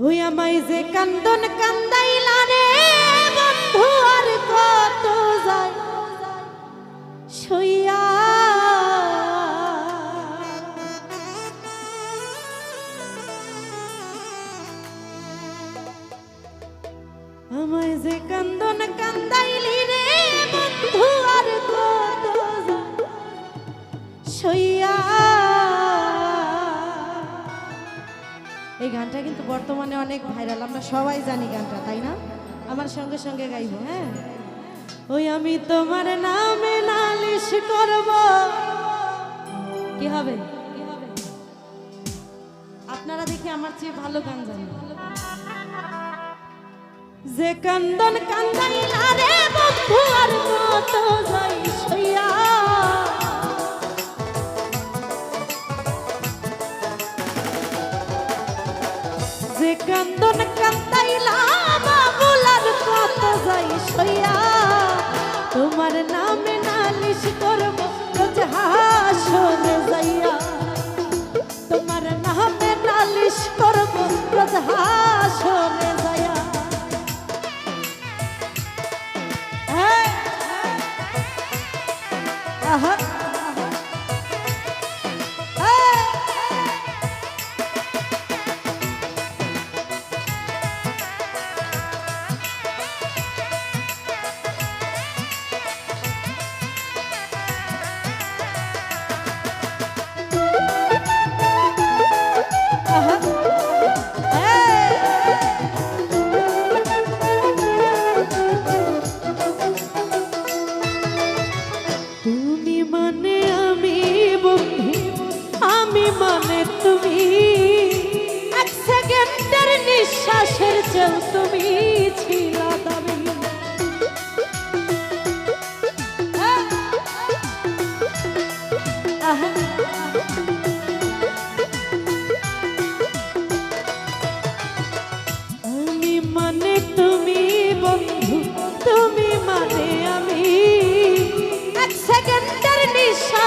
ওই আমায় যে কান্দন কান্দাইলা বন্ধু, আর কত যায়? সইয়া আমায় যে কান্দন কান্দাইলি রে বন্ধু, আর কত এই গানটা কিন্তু বর্তমানে অনেক ভাইরাল, আমরা সবাই জানি গানটা, তাই না? আমার সঙ্গে সঙ্গে গাইবো হ্যাঁ? ওই আমি তোমার নামে নালিশ করব। কি হবে? আপনারা দেখি আমার চেয়ে ভালো গান জানেন। যে কান্দন কান্দাইলা রে বন্ধু, আর কত যাই Aha.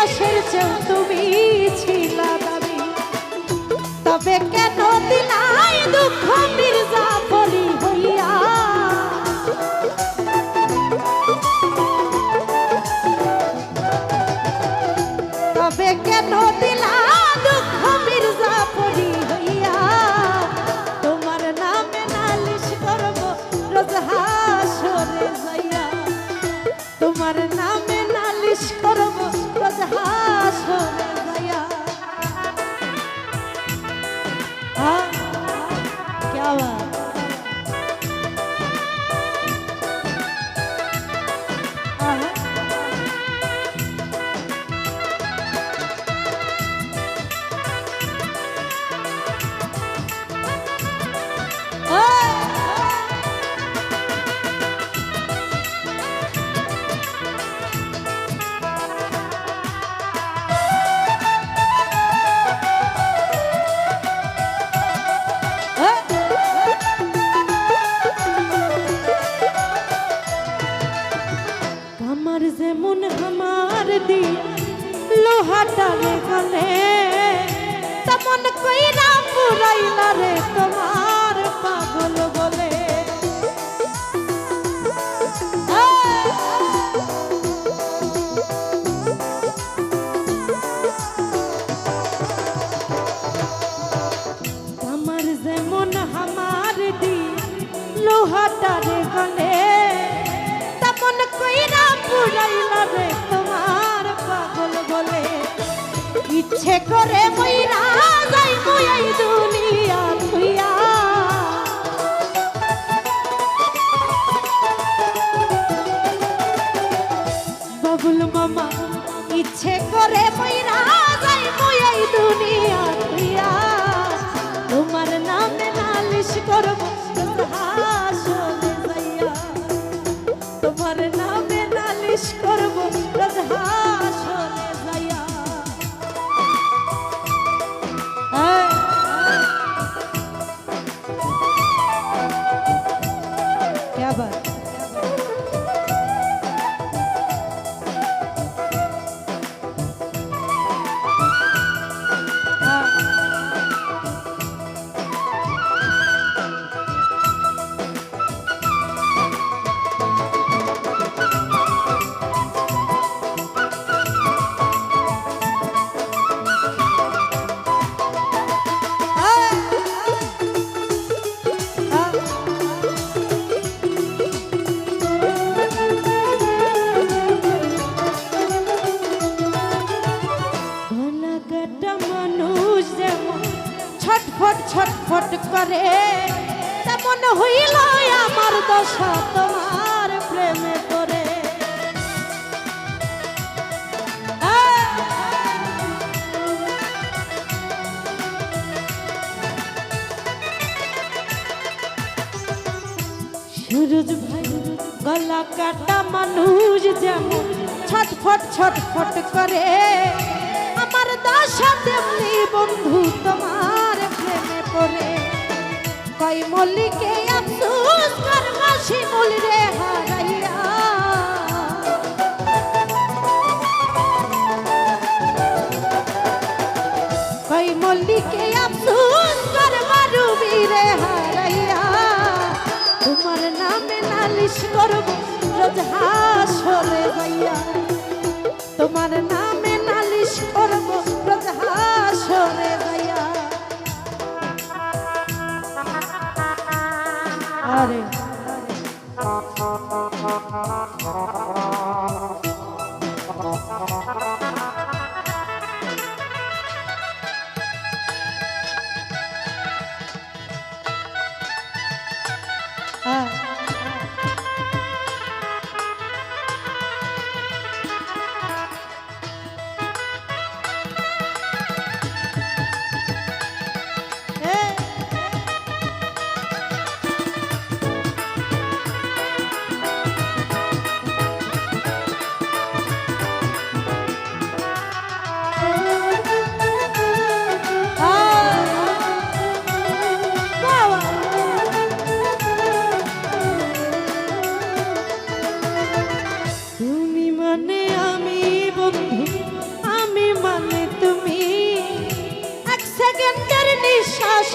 নিঃশ্বাসের চেয়েও আমার দি লোহাটা রে গলে। তেমন কইরা পুরাইলা রে তোমার পাগল বলে। ইচ্ছে করে মইরা যাই মই দুনিয়া থুইয়া বাবুল মামা, ইচ্ছে করে মইরা যাই মই দুনিয়া থুইয়া তোমার নামে নালিশ করব, তোমার নামে করে তেমন হইল আমার দশা তোমার প্রেমে পড়ে। সুরজ ভাই, গলা কাটা মানুষ যেমন ছটফট ছটফট করে। আমার দশা তেমনি বন্ধু তোমার প্রেমে পড়ে। কই মল্লিকে আফসোস কর মাসি মল রে হারাইয়া। কই মল্লিকে আফসোস কর মারুবি রে হারাইয়া। তোমার নামে নালিশ করব, রোজ হাসরে যাইয়া তোমার নামে নালিশ করব, রোজ হাসরে যাইয়া আরে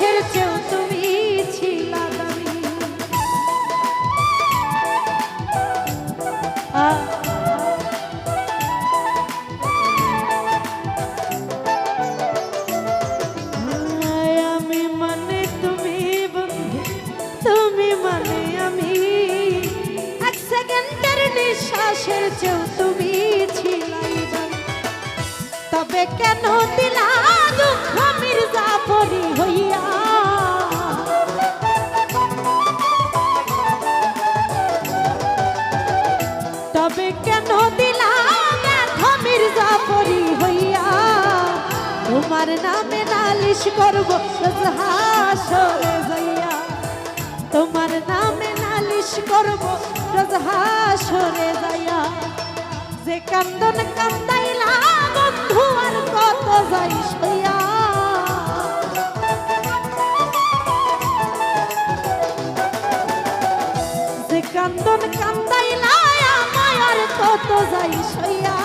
নিঃশ্বাসের চেয়েও তুমি ছিলা দামি আমি মানে তুমি বন্ধু, তুমি মানে আমি। এক সেকেন্ডের নিঃশ্বাসের চেয়েও তুমি ছিলাই তবে কেন দিলা পরি হইয়া। তবে কেন দিলাম মির্জা পরি হইয়া? তোমার নামে নালিশ করব হাসরে যাইয়া। তোমার নামে নালিশ করব হাসরে যাইয়া। যে কান্দন কান্দাইলা বন্ধু আর কত যাই সইয়া কত যাই সইয়া